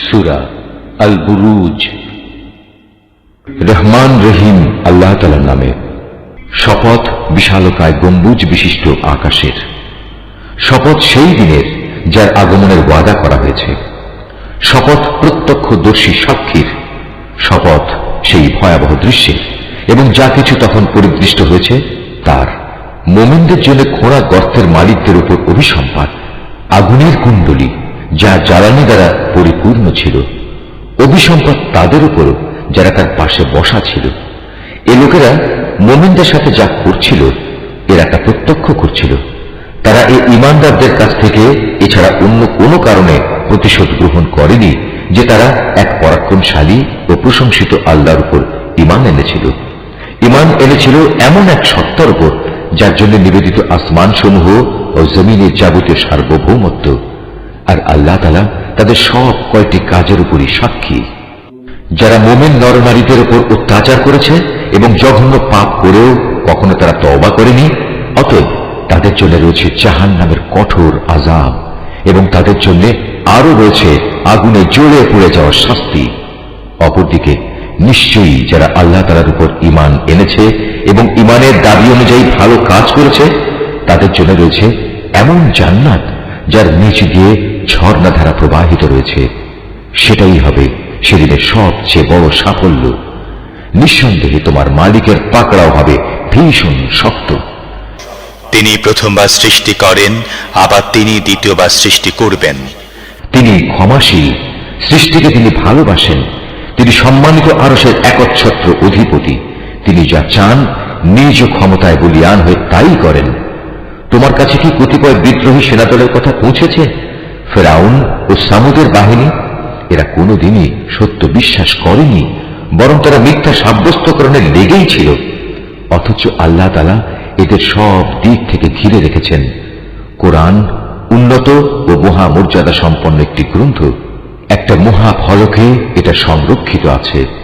সুরা আল বুরুজ রহমান রহিম আল্লাহ তালার নামে শপথ বিশালকায় গম্বুজ বিশিষ্ট আকাশের। শপথ সেই দিনের যার আগমনের ওয়াদা করা হয়েছে। শপথ প্রত্যক্ষদর্শী সাক্ষীর। শপথ সেই ভয়াবহ দৃশ্যের। এবং যা কিছু তখন পরিদৃষ্ট হয়েছে, তার। মোমেনদের জন্য খোঁড়া গর্তের মালিকদের উপর অভিসম্পাদ আগুনের কুণ্ডলী। যা জ্বালানি দ্বারা পরিপূর্ণ ছিল। অভিসম্পাদ তাদের উপর যারা তার পাশে বসা ছিল। এ লোকেরা মোমিনদের সাথে যা করছিল, এরা তা প্রত্যক্ষ করছিল। তারা এই ইমানদারদের কাছ থেকে এছাড়া অন্য কোনো কারণে প্রতিশোধ গ্রহণ করেনি, যে তারা এক পরাক্রমশালী ও প্রশংসিত আল্লাহর উপর ইমান এনেছিল। ইমান এনেছিল এমন এক সত্তার উপর, যার জন্য নিবেদিত আসমান সমূহ ও জমিনের যাবতীয় সার্বভৌমত্ব। আর আল্লাহ তালা তাদের সব কয়টি কাজের উপরই সাক্ষী। যারা মোমেন নরনারীদের উপর অত্যাচার করেছে এবং জঘন্য পাপ করেও কখনো তারা তওবা করেনি, অতএব তাদের জন্য রয়েছে জাহান নামের কঠোর আজাব এবং তাদের জন্য আরও রয়েছে আগুনে জ্বলে পড়ে যাওয়ার শাস্তি। অপরদিকে, নিশ্চয়ই যারা আল্লাহ তালার উপর ইমান এনেছে এবং ইমানের দাবি অনুযায়ী ভালো কাজ করেছে, তাদের জন্য রয়েছে এমন জান্নাত যার নিচ দিয়ে ঝর্ণাধারা প্রবাহিত রয়েছে। সেটাই হবে সেদিনের সবচেয়ে বড় সাফল্য। নিঃসন্দেহে তোমার মালিকের পাকড়াও হবে ভীষণ শক্ত। তিনি প্রথমবার সৃষ্টি করেন আবার তিনি দ্বিতীয়বার সৃষ্টি করবেন। তিনি ক্ষমাশীল সৃষ্টিকে তিনি ভালোবাসেন। তিনি সম্মানিত আরসের একচ্ছত্র অধিপতি। তিনি যা চান নিজ ক্ষমতায় বলিয়ান হয়ে তাই করেন। তোমার কাছে কি কতিপয় বিদ্রোহী সেনাদলের কথা পৌঁছেছে? ফেরাউন ও সামুদের বাহিনী, এরা কোনোদিনই সত্য বিশ্বাস করেনি, বরং তারা মিথ্যা সাব্যস্তকরণে লেগেই ছিল, অথচ আল্লাহ তালা এদের সব দিক থেকে ঘিরে রেখেছেন। কোরআন উন্নত ও মহা মর্যাদা সম্পন্ন একটি গ্রন্থ। একটা মহা ফলকে এটা সংরক্ষিত আছে।